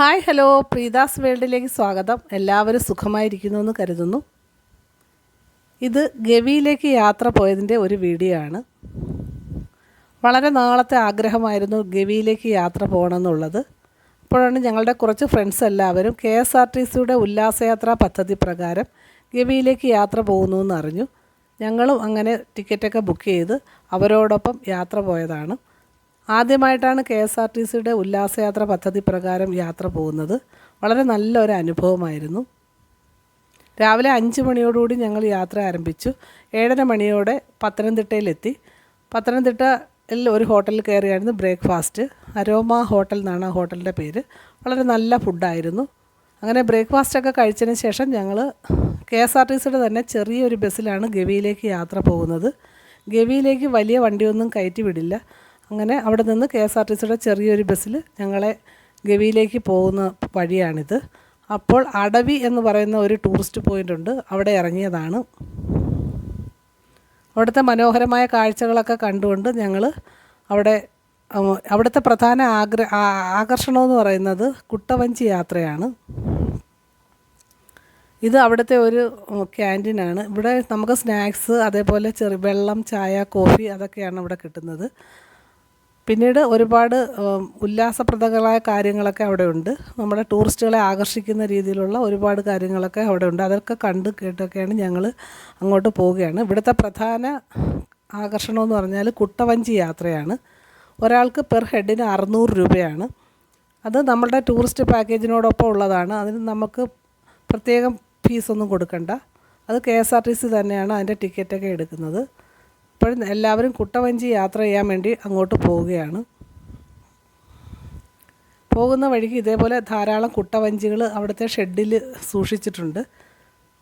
Hi hello പ്രീതാസ് വേൾഡിലേക്ക് സ്വാഗതം. എല്ലാവരും സുഖമായിരിക്കുന്നു എന്ന് കരുതുന്നു. ഇത് ഗവിയിലേക്ക് യാത്ര പോയതിന്റെ ഒരു വീഡിയോ ആണ്. വളരെ നാളത്തെ ആഗ്രഹമായിരുന്നു ഗവിയിലേക്ക് യാത്ര പോകണമെന്നുള്ളത്. അപ്പോഴാണ് ഞങ്ങളുടെ കുറച്ച് ഫ്രണ്ട്സ് എല്ലാവരും കെ എസ് ആർ ടി സിയുടെ ഉല്ലാസയാത്രാ പദ്ധതി പ്രകാരം ഗവിയിലേക്ക് യാത്ര പോകുന്നു എന്നറിഞ്ഞു ഞങ്ങളും അങ്ങനെ ടിക്കറ്റൊക്കെ ബുക്ക് ചെയ്ത് അവരോടൊപ്പം യാത്ര പോയതാണ്. ആദ്യമായിട്ടാണ് കെ എസ് ആർ ടി സിയുടെ ഉല്ലാസയാത്ര പദ്ധതി പ്രകാരം യാത്ര പോകുന്നത്. വളരെ നല്ലൊരു അനുഭവമായിരുന്നു. രാവിലെ അഞ്ച് മണിയോടുകൂടി ഞങ്ങൾ യാത്ര ആരംഭിച്ചു. ഏഴര മണിയോടെ പത്തനംതിട്ടയിലെത്തി. പത്തനംതിട്ടയിൽ ഒരു ഹോട്ടലിൽ കയറിയായിരുന്നു ബ്രേക്ക്ഫാസ്റ്റ്. അരോമ ഹോട്ടൽ എന്നാണ് ആ ഹോട്ടലിന്റെ പേര്. വളരെ നല്ല ഫുഡായിരുന്നു. അങ്ങനെ ബ്രേക്ക്ഫാസ്റ്റൊക്കെ കഴിച്ചതിന് ശേഷം ഞങ്ങൾ കെ എസ് ആർ ടി സിയുടെ തന്നെ ചെറിയൊരു ബസ്സിലാണ് ഗവിയിലേക്ക് യാത്ര പോകുന്നത്. ഗവിയിലേക്ക് വലിയ വണ്ടിയൊന്നും കയറ്റി വിടില്ല അങ്ങനെ അവിടെ നിന്ന് കെ എസ് ആർ ടി സിയുടെ ചെറിയൊരു ബസ്സിൽ ഞങ്ങളെ ഗവിയിലേക്ക് പോകുന്ന വഴിയാണിത്. അപ്പോൾ അടവി എന്ന് പറയുന്ന ഒരു ടൂറിസ്റ്റ് പോയിന്റ് ഉണ്ട്. അവിടെ ഇറങ്ങിയതാണ്. അവിടുത്തെ മനോഹരമായ കാഴ്ചകളൊക്കെ കണ്ടുകൊണ്ട് ഞങ്ങൾ അവിടെ അവിടുത്തെ പ്രധാന ആഗ്ര ആകർഷണമെന്ന് പറയുന്നത് കുട്ടവഞ്ചി യാത്രയാണ്. ഇത് അവിടുത്തെ ഒരു ക്യാന്റീനാണ്. ഇവിടെ നമുക്ക് സ്നാക്സ് അതേപോലെ ചെറു വെള്ളം ചായ കോഫി അതൊക്കെയാണ് ഇവിടെ കിട്ടുന്നത്. പിന്നീട് ഒരുപാട് ഉല്ലാസപ്രദങ്ങളായ കാര്യങ്ങളൊക്കെ അവിടെ ഉണ്ട് നമ്മുടെ ടൂറിസ്റ്റുകളെ ആകർഷിക്കുന്ന രീതിയിലുള്ള ഒരുപാട് കാര്യങ്ങളൊക്കെ അവിടെ ഉണ്ട് അതൊക്കെ കണ്ട് കേട്ടൊക്കെയാണ് ഞങ്ങൾ അങ്ങോട്ട് പോവുകയാണ്. ഇവിടുത്തെ പ്രധാന ആകർഷണമെന്ന് പറഞ്ഞാൽ കുട്ടവഞ്ചി യാത്രയാണ്. ഒരാൾക്ക് പെർ ഹെഡിന് അറുന്നൂറ് രൂപയാണ്. അത് നമ്മളുടെ ടൂറിസ്റ്റ് പാക്കേജിനോടൊപ്പം ഉള്ളതാണ്. അതിന് നമുക്ക് പ്രത്യേകം ഫീസൊന്നും കൊടുക്കണ്ട. അത് K S R T C തന്നെയാണ് അതിന്റെ ടിക്കറ്റൊക്കെ എടുക്കുന്നത്. ഇപ്പോഴും എല്ലാവരും കുട്ടവഞ്ചി യാത്ര ചെയ്യാൻ വേണ്ടി അങ്ങോട്ട് പോവുകയാണ്. പോകുന്ന വഴിക്ക് ഇതേപോലെ ധാരാളം കുട്ടവഞ്ചികൾ അവിടുത്തെ ഷെഡിൽ സൂക്ഷിച്ചിട്ടുണ്ട്.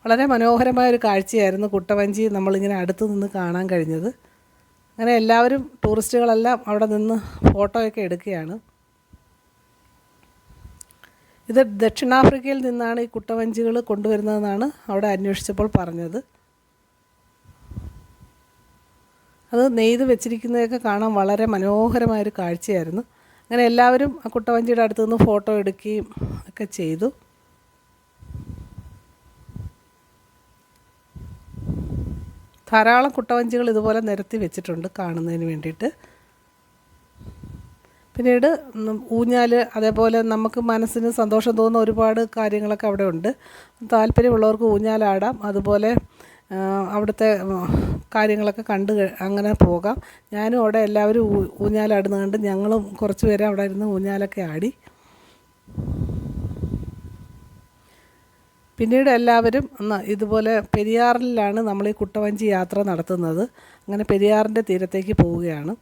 വളരെ മനോഹരമായ ഒരു കാഴ്ചയായിരുന്നു കുട്ടവഞ്ചി നമ്മളിങ്ങനെ അടുത്ത് നിന്ന് കാണാൻ കഴിഞ്ഞത്. അങ്ങനെ എല്ലാവരും ടൂറിസ്റ്റുകളെല്ലാം അവിടെ നിന്ന് ഫോട്ടോയൊക്കെ എടുക്കുകയാണ്. ഇത് ദക്ഷിണാഫ്രിക്കയിൽ നിന്നാണ് ഈ കുട്ടവഞ്ചികൾ കൊണ്ടുവരുന്നതെന്നാണ് അവിടെ അന്വേഷിച്ചപ്പോൾ പറഞ്ഞത്. അത് നെയ്ത് വെച്ചിരിക്കുന്നതൊക്കെ കാണാൻ വളരെ മനോഹരമായൊരു കാഴ്ചയായിരുന്നു. അങ്ങനെ എല്ലാവരും ആ കുട്ടവഞ്ചിയുടെ അടുത്തു നിന്ന് ഫോട്ടോ എടുക്കുകയും ഒക്കെ ചെയ്തു. ധാരാളം കുട്ടവഞ്ചികൾ ഇതുപോലെ നിരത്തി വെച്ചിട്ടുണ്ട് കാണുന്നതിന് വേണ്ടിയിട്ട്. പിന്നീട് ഊഞ്ഞാൽ അതേപോലെ നമുക്ക് മനസ്സിന് സന്തോഷം തോന്നുന്ന ഒരുപാട് കാര്യങ്ങളൊക്കെ അവിടെ ഉണ്ട്. താല്പര്യമുള്ളവർക്ക് ഊഞ്ഞാലാടാം. അതുപോലെ അവിടുത്തെ കാര്യങ്ങളൊക്കെ കണ്ട് അങ്ങനെ പോകാം. ഞാനും അവിടെ എല്ലാവരും ഊഞ്ഞാലാടുന്ന കണ്ട് ഞങ്ങളും കുറച്ച് പേര് അവിടെ ഇരുന്ന് ഊഞ്ഞാലൊക്കെ ആടി. പിന്നീട് എല്ലാവരും ഇതുപോലെ പെരിയാറിലാണ് നമ്മൾ ഈ കുട്ടവഞ്ചി യാത്ര നടത്തുന്നത്. അങ്ങനെ പെരിയാറിന്റെ തീരത്തേക്ക് പോവുകയാണ്.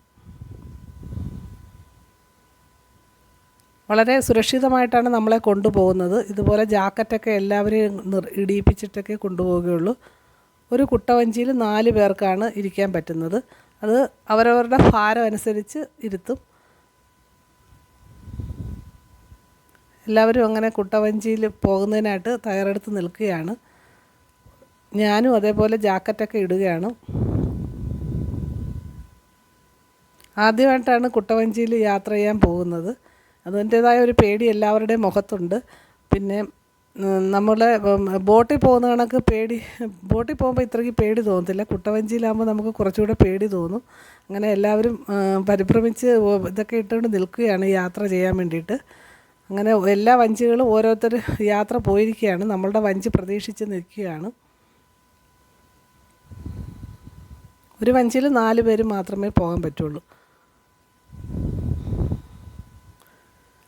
വളരെ സുരക്ഷിതമായിട്ടാണ് നമ്മളെ കൊണ്ടുപോകുന്നത്. ഇതുപോലെ ജാക്കറ്റൊക്കെ എല്ലാവരെയും ഇടിയിപ്പിച്ചിട്ടൊക്കെ കൊണ്ടുപോവുകയുള്ളൂ. ഒരു കുട്ടവഞ്ചിയിൽ നാല് പേർക്കാണ് ഇരിക്കാൻ പറ്റുന്നത്. അത് അവരവരുടെ ഭാരം അനുസരിച്ച് ഇരുത്തും. എല്ലാവരും അങ്ങനെ കുട്ടവഞ്ചിയിൽ പോകുന്നതിനായിട്ട് തയ്യാറെടുത്ത് നിൽക്കുകയാണ്. ഞാനും അതേപോലെ ജാക്കറ്റൊക്കെ ഇടുകയാണ്. ആദ്യമായിട്ടാണ് കുട്ടവഞ്ചിയിൽ യാത്ര ചെയ്യാൻ പോകുന്നത്. അതിന്റേതായ ഒരു പേടി എല്ലാവരുടെയും മുഖത്തുണ്ട്. പിന്നെ നമ്മൾ ബോട്ടിൽ പോകുന്ന കണക്ക് പേടി ബോട്ടിൽ പോകുമ്പോൾ ഇത്രയ്ക്ക് പേടി തോന്നത്തില്ല. കുട്ടവഞ്ചിയിലാകുമ്പോൾ നമുക്ക് കുറച്ചുകൂടെ പേടി തോന്നും. അങ്ങനെ എല്ലാവരും പരിഭ്രമിച്ച് ഇതൊക്കെ ഇട്ടുകൊണ്ട് നിൽക്കുകയാണ് യാത്ര ചെയ്യാൻ വേണ്ടിയിട്ട്. അങ്ങനെ എല്ലാ വഞ്ചികളും ഓരോരുത്തർ യാത്ര പോയിരിക്കുകയാണ്. നമ്മളുടെ വഞ്ചി പ്രതീക്ഷിച്ച് നിൽക്കുകയാണ്. ഒരു വഞ്ചിയിൽ നാല് പേര് മാത്രമേ പോകാൻ പറ്റുള്ളൂ.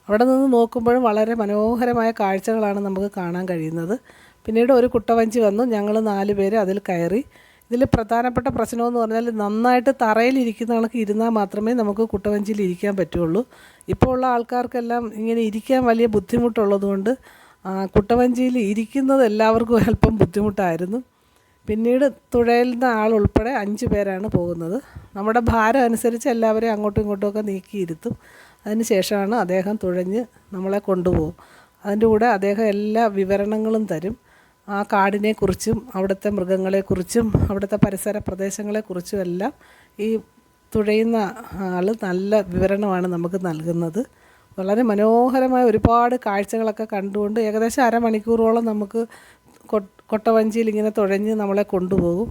അവിടെ നിന്ന് നോക്കുമ്പോഴും വളരെ മനോഹരമായ കാഴ്ചകളാണ് നമുക്ക് കാണാൻ കഴിയുന്നത്. പിന്നീട് ഒരു കുട്ടവഞ്ചി വന്നു. ഞങ്ങൾ നാല് പേര് അതിൽ കയറി. ഇതിൽ പ്രധാനപ്പെട്ട പ്രശ്നമെന്ന് പറഞ്ഞാൽ നന്നായിട്ട് തറയിലിരിക്കുന്ന കണക്ക് ഇരുന്നാൽ മാത്രമേ നമുക്ക് കുട്ടവഞ്ചിയിൽ ഇരിക്കാൻ പറ്റുള്ളൂ. ഇപ്പോൾ ഉള്ള ആൾക്കാർക്കെല്ലാം ഇങ്ങനെ ഇരിക്കാൻ വലിയ ബുദ്ധിമുട്ടുള്ളതുകൊണ്ട് കുട്ടവഞ്ചിയിൽ ഇരിക്കുന്നത് എല്ലാവർക്കും അല്പം ബുദ്ധിമുട്ടായിരുന്നു. പിന്നീട് തുഴയുന്ന ആൾ ഉൾപ്പെടെ അഞ്ച് പേരാണ് പോകുന്നത്. നമ്മുടെ ഭാരം അനുസരിച്ച് എല്ലാവരെയും അങ്ങോട്ടും ഇങ്ങോട്ടും ഒക്കെ നീക്കിയിരുത്തും. അതിന് ശേഷമാണ് അദ്ദേഹം തുഴഞ്ഞ് നമ്മളെ കൊണ്ടുപോകും. അതിന്റെ കൂടെ അദ്ദേഹം എല്ലാ വിവരണങ്ങളും തരും. ആ കാടിനെക്കുറിച്ചും അവിടുത്തെ മൃഗങ്ങളെക്കുറിച്ചും അവിടുത്തെ പരിസര പ്രദേശങ്ങളെക്കുറിച്ചും എല്ലാം ഈ തുഴയുന്ന ആൾ നല്ല വിവരണമാണ് നമുക്ക് നൽകുന്നത്. വളരെ മനോഹരമായ ഒരുപാട് കാഴ്ചകളൊക്കെ കണ്ടുകൊണ്ട് ഏകദേശം അരമണിക്കൂറോളം നമുക്ക് കൊട്ടവഞ്ചിയിൽ ഇങ്ങനെ തുഴഞ്ഞ് നമ്മളെ കൊണ്ടുപോകും.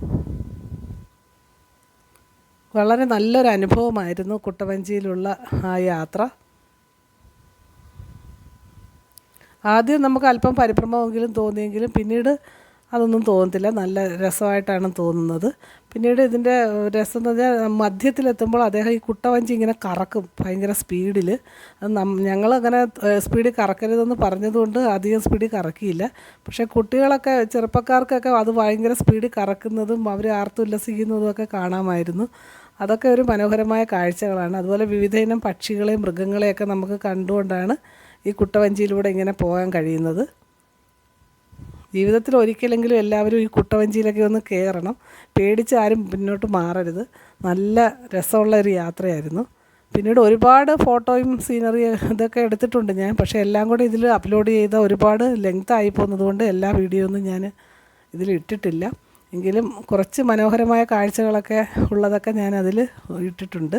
വളരെ നല്ലൊരു അനുഭവമായിരുന്നു കുട്ടവഞ്ചിയിലുള്ള ആ യാത്ര. ആദ്യം നമുക്ക് അല്പം പരിഭ്രമമെങ്കിലും തോന്നിയെങ്കിലും പിന്നീട് അതൊന്നും തോന്നത്തില്ല. നല്ല രസമായിട്ടാണ് തോന്നുന്നത്. പിന്നീട് ഇതിന്റെ രസം എന്ന് പറഞ്ഞാൽ മധ്യത്തിലെത്തുമ്പോൾ അദ്ദേഹം ഈ കുട്ടവഞ്ചി ഇങ്ങനെ കറക്കും ഭയങ്കര സ്പീഡിൽ അത് നം ഞങ്ങളങ്ങനെ സ്പീഡിൽ കറക്കരുതെന്ന് പറഞ്ഞതുകൊണ്ട് അധികം സ്പീഡിൽ കറക്കിയില്ല. പക്ഷേ കുട്ടികളൊക്കെ ചെറുപ്പക്കാർക്കൊക്കെ അത് ഭയങ്കര സ്പീഡിൽ കറക്കുന്നതും അവർ ആർത്തുല്ലസിക്കുന്നതും ഒക്കെ കാണാമായിരുന്നു. അതൊക്കെ ഒരു മനോഹരമായ കാഴ്ചകളാണ്. അതുപോലെ വിവിധ ഇനം പക്ഷികളെയും മൃഗങ്ങളെയൊക്കെ നമുക്ക് കണ്ടുകൊണ്ടാണ് ഈ കുട്ടവഞ്ചിയിലൂടെ ഇങ്ങനെ പോകാൻ കഴിയുന്നത്. ജീവിതത്തിൽ ഒരിക്കലെങ്കിലും എല്ലാവരും ഈ കുട്ടവഞ്ചിയിലൊക്കെ ഒന്ന് കയറണം പേടിച്ച് ആരും പിന്നോട്ട് മാറരുത്. നല്ല രസമുള്ള ഒരു യാത്രയായിരുന്നു. പിന്നീട് ഒരുപാട് ഫോട്ടോയും സീനറി ഇതൊക്കെ എടുത്തിട്ടുണ്ട് ഞാൻ. പക്ഷേ എല്ലാം കൂടെ ഇതിൽ അപ്ലോഡ് ചെയ്ത ഒരുപാട് ലെങ്ത് ആയി പോകുന്നതുകൊണ്ട് എല്ലാ വീഡിയോ ഒന്നും ഞാൻ ഇതിൽ ഇട്ടിട്ടില്ല. എങ്കിലും കുറച്ച് മനോഹരമായ കാഴ്ചകളൊക്കെ ഉള്ളതൊക്കെ ഞാൻ അതിൽ ഇട്ടിട്ടുണ്ട്.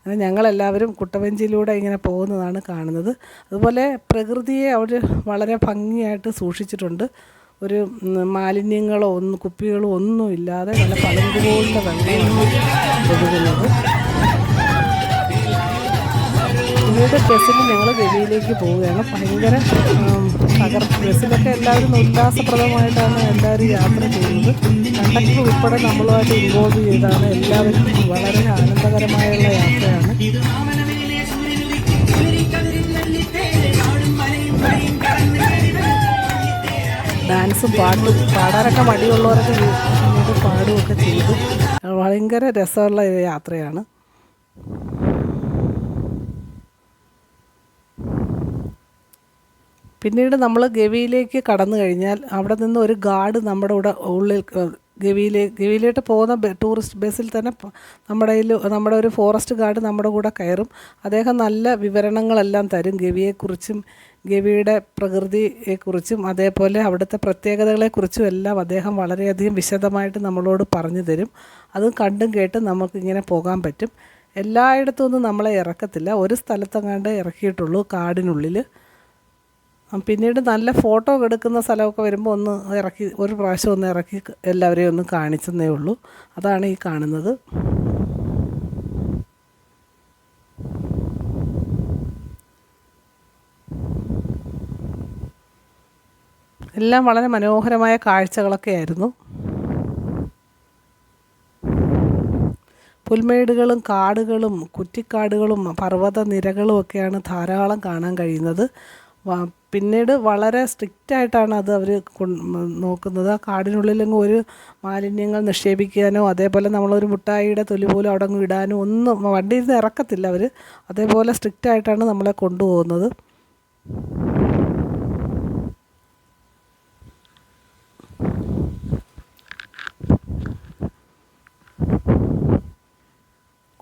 അങ്ങനെ ഞങ്ങളെല്ലാവരും കുട്ടവഞ്ചിയിലൂടെ ഇങ്ങനെ പോകുന്നതാണ് കാണുന്നത്. അതുപോലെ പ്രകൃതിയെ അവർ വളരെ ഭംഗിയായിട്ട് സൂക്ഷിച്ചിട്ടുണ്ട്. ഒരു മാലിന്യങ്ങളോ ഒന്നും കുപ്പികളോ ഒന്നും ഇല്ലാതെ നല്ല പളുങ്കുപോലുള്ള വെള്ളമാണ് ഒഴുകുന്നത്. പിന്നീട് ബസ്സിൽ ഞങ്ങൾ വെളിയിലേക്ക് പോവുകയാണ്. ഭയങ്കര തകർ ബസ്സിലൊക്കെ എല്ലാവരും ഉല്ലാസപ്രദമായിട്ടാണ് എല്ലാവരും യാത്ര ചെയ്യുന്നത്. കണ്ടക്ടർ ഉൾപ്പെടെ നമ്മളുമായിട്ട് ഇൻവോൾവ് ചെയ്താണ്. എല്ലാവരും വളരെ ആനന്ദകരമായുള്ള യാത്രയാണ്. ഡാൻസും പാട്ടും പാടാനൊക്കെ മടിയുള്ളവരൊക്കെ പാടുകയൊക്കെ ചെയ്തു. ഭയങ്കര രസമുള്ള യാത്രയാണ്. പിന്നീട് നമ്മൾ ഗവിയിലേക്ക് കടന്നു കഴിഞ്ഞാൽ അവിടെ നിന്ന് ഒരു ഗാർഡ് നമ്മുടെ കൂടെ ഉള്ളിൽ ഗവിയിലെ ഗവിയിലോട്ട് പോകുന്ന ടൂറിസ്റ്റ് ബസ്സിൽ തന്നെ നമ്മുടെ നമ്മുടെ ഒരു ഫോറസ്റ്റ് ഗാർഡ് നമ്മുടെ കൂടെ കയറും. അദ്ദേഹം നല്ല വിവരണങ്ങളെല്ലാം തരും ഗവിയെക്കുറിച്ചും ഗവിയുടെ പ്രകൃതിയെക്കുറിച്ചും അതേപോലെ അവിടുത്തെ പ്രത്യേകതകളെക്കുറിച്ചും എല്ലാം അദ്ദേഹം വളരെയധികം വിശദമായിട്ട് നമ്മളോട് പറഞ്ഞു തരും. അതും കണ്ടും കേട്ടും നമുക്കിങ്ങനെ പോകാൻ പറ്റും. എല്ലായിടത്തും ഒന്നും നമ്മളെ ഇറക്കത്തില്ല. ഒരു സ്ഥലത്തെങ്ങാണ്ട് ഇറക്കിയിട്ടുള്ളൂ കാടിനുള്ളിൽ പിന്നീട് നല്ല ഫോട്ടോ എടുക്കുന്ന സ്ഥലമൊക്കെ വരുമ്പോൾ ഒന്ന് ഇറക്കി ഒരു പ്രാവശ്യം ഒന്ന് ഇറക്കി എല്ലാവരെയും ഒന്ന് കാണിച്ചെന്നേ ഉള്ളൂ. അതാണ് ഈ കാണുന്നത്. എല്ലാം വളരെ മനോഹരമായ കാഴ്ചകളൊക്കെ ആയിരുന്നു. പുൽമേടുകളും കാടുകളും കുറ്റിക്കാടുകളും പർവത നിരകളും ഒക്കെയാണ് ധാരാളം കാണാൻ കഴിയുന്നത്. പിന്നീട് വളരെ സ്ട്രിക്റ്റ് ആയിട്ടാണ് അത് അവർ നോക്കുന്നത്. ആ കാടിനുള്ളിലെങ്കിൽ ഒരു മാലിന്യങ്ങൾ നിക്ഷേപിക്കാനോ അതേപോലെ നമ്മളൊരു മുട്ടായിയുടെ തൊലി പോലും അവിടെ ഇടാനോ ഒന്നും വണ്ടിയിൽ നിന്ന് ഇറക്കത്തില്ല അവർ അതേപോലെ സ്ട്രിക്റ്റ് ആയിട്ടാണ് നമ്മളെ കൊണ്ടുപോകുന്നത്.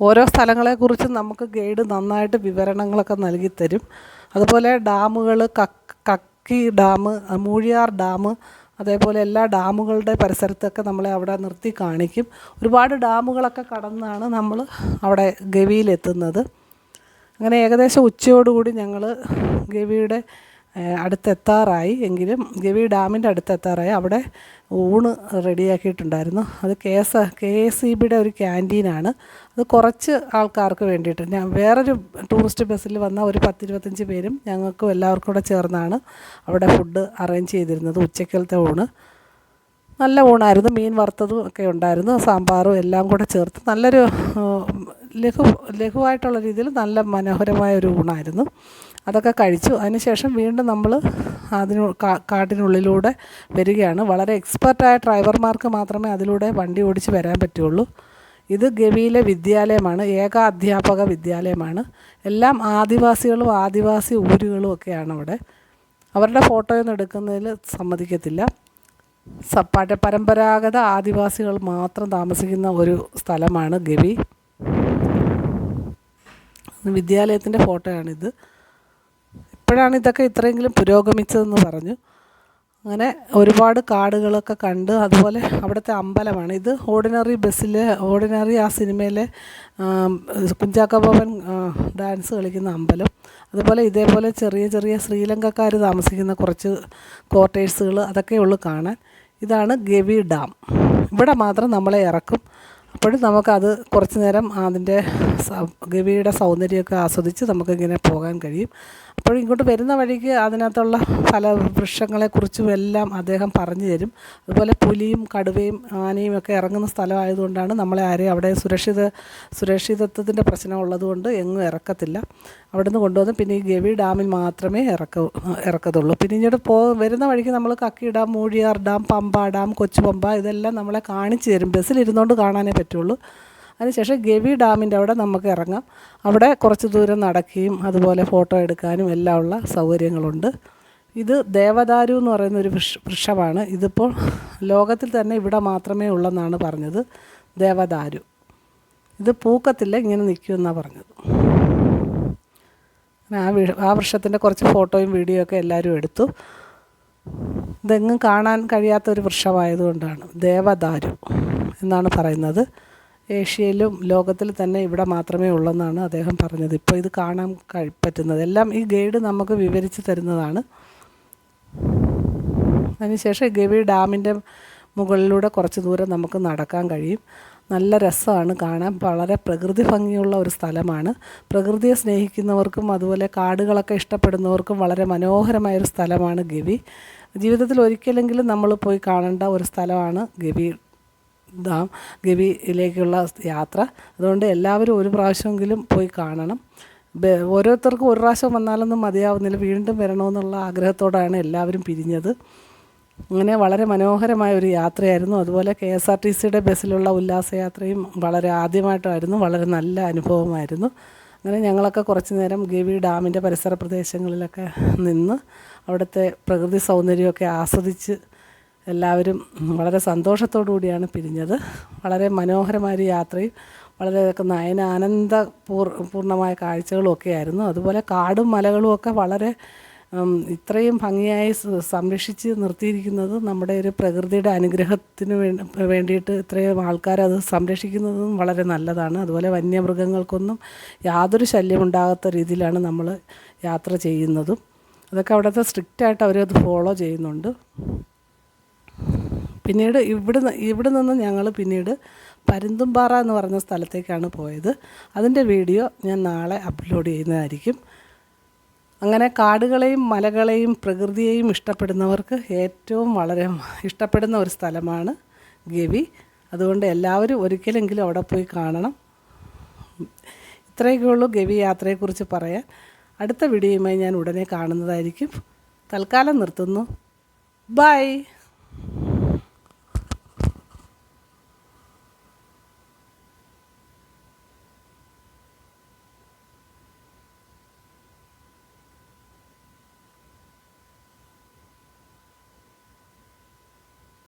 ഓരോ സ്ഥലങ്ങളെക്കുറിച്ചും നമുക്ക് ഗൈഡ് നന്നായിട്ട് വിവരണങ്ങളൊക്കെ നൽകി തരും. അതുപോലെ ഡാമുകൾ കക്കി ഡാം മൂഴിയാർ ഡാം അതേപോലെ എല്ലാ ഡാമുകളുടെ പരിസരത്തൊക്കെ നമ്മളെ അവിടെ നിർത്തി കാണിക്കും. ഒരുപാട് ഡാമുകളൊക്കെ കടന്നാണ് നമ്മൾ അവിടെ ഗവിയിലെത്തുന്നത്. അങ്ങനെ ഏകദേശം ഉച്ചയോടുകൂടി ഞങ്ങൾ ഗവിയുടെ അടുത്തെത്താറായി. എങ്കിലും ഗവി ഡാമിന്റെ അടുത്തെത്താറായി. അവിടെ ഊണ് റെഡിയാക്കിയിട്ടുണ്ടായിരുന്നു. അത് K S K S E ബിയുടെ ഒരു ക്യാന്റീനാണ്. അത് കുറച്ച് ആൾക്കാർക്ക് വേണ്ടിയിട്ട്. ഞാൻ വേറൊരു ടൂറിസ്റ്റ് ബസ്സിൽ വന്ന ഒരു പത്തിരുപത്തഞ്ച് പേരും ഞങ്ങൾക്കും എല്ലാവർക്കും കൂടെ ചേർന്നാണ് അവിടെ ഫുഡ് അറേഞ്ച് ചെയ്തിരുന്നത് ഉച്ചക്കലത്തെ ഊണ്. നല്ല ഊണായിരുന്നു. മീൻ വറുത്തതും ഒക്കെ ഉണ്ടായിരുന്നു. സാമ്പാറും എല്ലാം കൂടെ ചേർത്ത് നല്ലൊരു ലഘു ലഘുവായിട്ടുള്ള രീതിയിൽ നല്ല മനോഹരമായ ഒരു ഊണായിരുന്നു. അതൊക്കെ കഴിച്ചു. അതിനുശേഷം വീണ്ടും നമ്മൾ അതിന് കാട്ടിനുള്ളിലൂടെ വരികയാണ്. വളരെ എക്സ്പെർട്ടായ ഡ്രൈവർമാർക്ക് മാത്രമേ അതിലൂടെ വണ്ടി ഓടിച്ച് വരാൻ പറ്റുള്ളൂ. ഇത് ഗവിയിലെ വിദ്യാലയമാണ്. ഏക അധ്യാപക വിദ്യാലയമാണ്. എല്ലാം ആദിവാസികളും ആദിവാസി ഊരുകളും ഒക്കെയാണ് അവിടെ. അവരുടെ ഫോട്ടോയൊന്നും എടുക്കുന്നതിൽ സമ്മതിക്കത്തില്ല. സപ്പാട്ട പരമ്പരാഗത ആദിവാസികൾ മാത്രം താമസിക്കുന്ന ഒരു സ്ഥലമാണ് ഗവി. വിദ്യാലയത്തിന്റെ ഫോട്ടോയാണിത് ഇപ്പോഴാണ് ഇതൊക്കെ ഇത്രയെങ്കിലും പുരോഗമിച്ചതെന്ന് പറഞ്ഞു. അങ്ങനെ ഒരുപാട് കാടുകളൊക്കെ കണ്ട് അതുപോലെ അവിടുത്തെ അമ്പലമാണ്. ഇത് ഓർഡിനറി ബസ്സിലെ ഓർഡിനറി ആ സിനിമയിലെ കുഞ്ചാക്ക ഡാൻസ് കളിക്കുന്ന അമ്പലം. അതുപോലെ ഇതേപോലെ ചെറിയ ചെറിയ ശ്രീലങ്കക്കാർ താമസിക്കുന്ന കുറച്ച് ക്വാർട്ടേഴ്സുകൾ അതൊക്കെ കാണാൻ. ഇതാണ് ഗവി ഡാം. ഇവിടെ മാത്രം നമ്മളെ ഇറക്കും. അപ്പോഴും നമുക്കത് കുറച്ച് നേരം അതിന്റെ ഗവിയുടെ സൗന്ദര്യമൊക്കെ ആസ്വദിച്ച് നമുക്കിങ്ങനെ പോകാൻ കഴിയും. അപ്പോൾ ഇങ്ങോട്ട് വരുന്ന വഴിക്ക് അതിനകത്തുള്ള പല വൃക്ഷങ്ങളെക്കുറിച്ചും എല്ലാം അദ്ദേഹം പറഞ്ഞു തരും. അതുപോലെ പുലിയും കടുവയും ആനയും ഒക്കെ ഇറങ്ങുന്ന സ്ഥലമായതുകൊണ്ടാണ് നമ്മളെ ആരെയും അവിടെ സുരക്ഷിത സുരക്ഷിതത്വത്തിന്റെ പ്രശ്നമുള്ളതുകൊണ്ട് എങ്ങും ഇറക്കത്തില്ല. അവിടെ നിന്ന് കൊണ്ടുവന്ന് പിന്നെ ഈ ഗവി ഡാമിൽ മാത്രമേ ഇറക്ക ഇറക്കത്തുള്ളൂ. പിന്നെ ഇങ്ങോട്ട് പോ വരുന്ന വഴിക്ക് നമ്മൾ Kakki dam Moozhiyar dam Pamba dam Kochu Pamba ഇതെല്ലാം നമ്മളെ കാണിച്ചു തരും. ബസ്സിലിരുന്നുകൊണ്ട് കാണാനേ പറ്റുള്ളൂ. അതിനുശേഷം ഗവി ഡാമിന്റെ അവിടെ നമുക്ക് ഇറങ്ങാം. അവിടെ കുറച്ച് ദൂരം നടക്കുകയും അതുപോലെ ഫോട്ടോ എടുക്കാനും എല്ലാം ഉള്ള സൗകര്യങ്ങളുണ്ട്. ഇത് ദേവദാരു എന്ന് പറയുന്ന ഒരു വൃക്ഷ വൃക്ഷമാണ്. ഇതിപ്പോൾ ലോകത്തിൽ തന്നെ ഇവിടെ മാത്രമേ ഉള്ളെന്നാണ് പറഞ്ഞത് ദേവദാരു. ഇത് പൂക്കത്തില്ല ഇങ്ങനെ നിൽക്കുമെന്നാണ് പറഞ്ഞത്. ആ വി ആ വൃക്ഷത്തിന്റെ കുറച്ച് ഫോട്ടോയും വീഡിയോ ഒക്കെ എല്ലാവരും എടുത്തു. ഇതെങ്ങും കാണാൻ കഴിയാത്ത ഒരു വൃക്ഷമായതുകൊണ്ടാണ് ദേവദാരു എന്നാണ് പറയുന്നത്. ഏഷ്യയിലും ലോകത്തിൽ തന്നെ ഇവിടെ മാത്രമേ ഉള്ളെന്നാണ് അദ്ദേഹം പറഞ്ഞത്. ഇപ്പോൾ ഇത് കാണാൻ കഴി പറ്റുന്നത്. എല്ലാം ഈ ഗൈഡ് നമുക്ക് വിവരിച്ച് തരുന്നതാണ്. അതിനുശേഷം ഗവി ഡാമിന്റെ മുകളിലൂടെ കുറച്ച് ദൂരം നമുക്ക് നടക്കാൻ കഴിയും. നല്ല രസമാണ് കാണാൻ. വളരെ പ്രകൃതി ഭംഗിയുള്ള ഒരു സ്ഥലമാണ്. പ്രകൃതിയെ സ്നേഹിക്കുന്നവർക്കും അതുപോലെ കാടുകളൊക്കെ ഇഷ്ടപ്പെടുന്നവർക്കും വളരെ മനോഹരമായൊരു സ്ഥലമാണ് ഗവി. ജീവിതത്തിൽ ഒരിക്കലെങ്കിലും നമ്മൾ പോയി കാണേണ്ട ഒരു സ്ഥലമാണ് ഗവി ഡാം ഗവിയിലേക്കുള്ള യാത്ര. അതുകൊണ്ട് എല്ലാവരും ഒരു പ്രാവശ്യമെങ്കിലും പോയി കാണണം. ഓരോരുത്തർക്കും ഒരു പ്രാവശ്യം വന്നാലൊന്നും മതിയാവുന്നില്ല. വീണ്ടും വരണമെന്നുള്ള ആഗ്രഹത്തോടാണ് എല്ലാവരും പിരിഞ്ഞത്. അങ്ങനെ വളരെ മനോഹരമായ ഒരു യാത്രയായിരുന്നു. അതുപോലെ കെ എസ് ആർ ടി സിയുടെ ബസ്സിലുള്ള ഉല്ലാസയാത്രയും വളരെ ആദ്യമായിട്ടായിരുന്നു. വളരെ നല്ല അനുഭവമായിരുന്നു. അങ്ങനെ ഞങ്ങളൊക്കെ കുറച്ച് നേരം ഗവി ഡാമിന്റെ പരിസര പ്രദേശങ്ങളിലൊക്കെ നിന്ന് അവിടുത്തെ പ്രകൃതി സൗന്ദര്യമൊക്കെ ആസ്വദിച്ച് എല്ലാവരും വളരെ സന്തോഷത്തോടു കൂടിയാണ് പിരിഞ്ഞത്. വളരെ മനോഹരമായ യാത്രയും വളരെ നയന ആനന്ദ പൂർ പൂർണമായ കാഴ്ചകളും ഒക്കെ ആയിരുന്നു അതുപോലെ കാടും മലകളും ഒക്കെ വളരെ ഇത്രയും ഭംഗിയായി സംരക്ഷിച്ച് നിർത്തിയിരിക്കുന്നത് നമ്മുടെ ഒരു പ്രകൃതിയുടെ അനുഗ്രഹത്തിന് വേണ്ടി വേണ്ടിയിട്ട് ഇത്രയും ആൾക്കാരത് സംരക്ഷിക്കുന്നതും വളരെ നല്ലതാണ്. അതുപോലെ വന്യമൃഗങ്ങൾക്കൊന്നും യാതൊരു ശല്യം ഉണ്ടാകാത്ത രീതിയിലാണ് നമ്മൾ യാത്ര ചെയ്യുന്നതും. അതൊക്കെ അവിടുത്തെ സ്ട്രിക്റ്റായിട്ട് അവരത് ഫോളോ ചെയ്യുന്നുണ്ട്. പിന്നീട് ഇവിടെ ഇവിടെ നിന്ന് ഞങ്ങൾ പിന്നീട് പരുന്തുംപാറ എന്ന് പറഞ്ഞ സ്ഥലത്തേക്കാണ് പോയത്. അതിന്റെ വീഡിയോ ഞാൻ നാളെ അപ്ലോഡ് ചെയ്യുന്നതായിരിക്കും. അങ്ങനെ കാടുകളെയും മലകളെയും പ്രകൃതിയെയും ഇഷ്ടപ്പെടുന്നവർക്ക് ഏറ്റവും വളരെ ഇഷ്ടപ്പെടുന്ന ഒരു സ്ഥലമാണ് ഗവി. അതുകൊണ്ട് എല്ലാവരും ഒരിക്കലെങ്കിലും അവിടെ പോയി കാണണം. ഇത്രയൊക്കെ ഉള്ളൂ ഗവി യാത്രയെക്കുറിച്ച് പറയാൻ. അടുത്ത വീഡിയോയുമായി ഞാൻ ഉടനെ കാണുന്നതായിരിക്കും. തൽക്കാലം നിർത്തുന്നു. ബൈ.